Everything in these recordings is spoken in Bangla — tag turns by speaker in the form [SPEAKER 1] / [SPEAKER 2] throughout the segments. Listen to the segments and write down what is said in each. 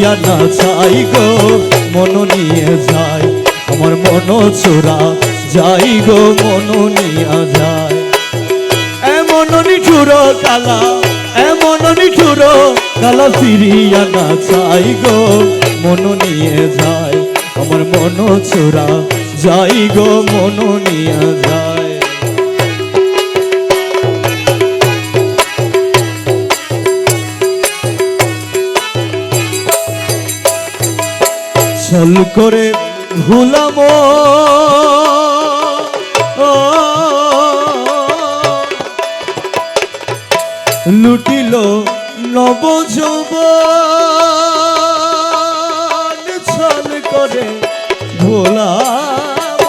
[SPEAKER 1] ফিরিয়া না চাই গো, মন নিয়ে যায় আমার মন চোরা যাই গো, মন নিয়ে যায় এমন নিঠুর কালা, এমন নিঠুর কালা ফিরিয়া না চাই গো, মন নিয়ে যায় আমার মন চোরা যাই গো, মন নিয়ে যায় ছল করে ভুলাম লুটিল নব যৌবন ছল করে ভোলাম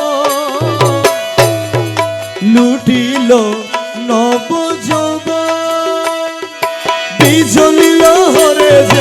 [SPEAKER 1] লুটিল নব যৌবন বিজলিল হরে যেন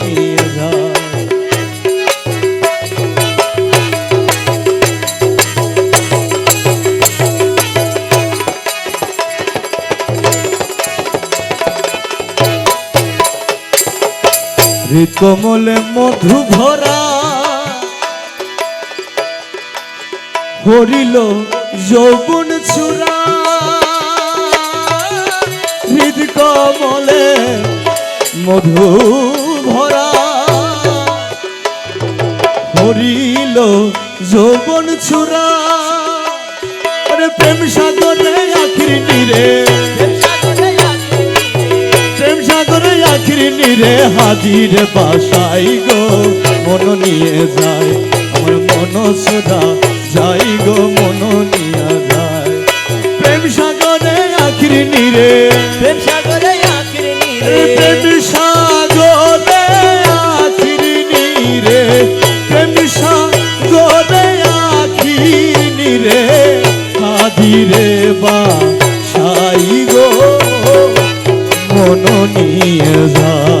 [SPEAKER 1] হৃকমলে মধু ভরা হরিল যৌবন চূড়া হৃদ কমলে মধু ভরা হরিল যৌবন চূড়া প্রেম সাগরে আখির নীরে নীরে হাজির বাসাই গো মন নিয়ে যায় আমার মন সদা যাই গো মন নিয়ে যায়। প্রেম সাগরে আখির নীরে
[SPEAKER 2] প্রেম সাগরে আখির নীরে
[SPEAKER 1] প্রেম সাগরে আখির নীরে প্রেম সাগরে আখির নীরে হাজিরে বাসাই গো মন নিয়ে যায়।